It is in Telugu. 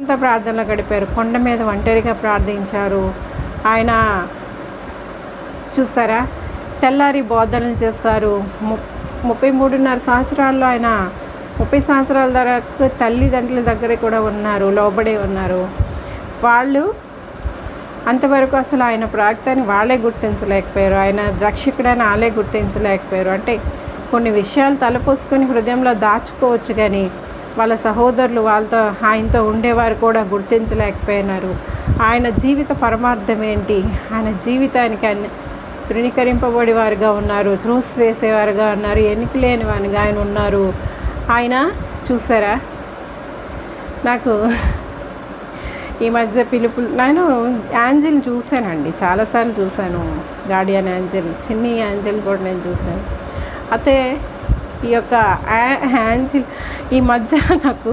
అంత ప్రార్థనలో గడిపారు. కొండ మీద ఒంటరిగా ప్రార్థించారు. ఆయన చూసారా? తెల్లారి బోధనలు చేస్తారు ము- ముప్పై మూడున్నర సంవత్సరాల్లో ఆయన ముప్పై సంవత్సరాల వరకు తల్లిదండ్రుల దగ్గర కూడా ఉన్నారు లోబడి ఉన్నారు. వాళ్ళు అంతవరకు అసలు ఆయన ప్రాక్తాన్ని వాళ్ళే గుర్తించలేకపోయారు. ఆయన రక్షకుడని వాళ్ళే గుర్తించలేకపోయారు. అంటే కొన్ని విషయాలు తలపోసుకొని హృదయంలో దాచుకోవచ్చు కానీ వాళ్ళ సహోదరులు వాళ్ళతో ఆయనతో ఉండేవారు కూడా గుర్తించలేకపోయినారు. ఆయన జీవిత పరమార్థం ఏంటి? ఆయన జీవితానికి అన్ని తృణీకరింపబడి వారుగా ఉన్నారు త్రూస్ వేసేవారుగా ఉన్నారు ఎన్నిక లేని వానిగా ఆయన ఉన్నారు. ఆయన చూసారా? నాకు ఈ మధ్య పిలుపులు నేను యాంజిల్ చూశానండి చాలాసార్లు చూశాను. గార్డియన్ యాంజిల్ చిన్ని యాంజిల్ కూడా నేను చూశాను. అయితే ఈ యొక్క హ్యాండ్స్ ఈ మధ్య నాకు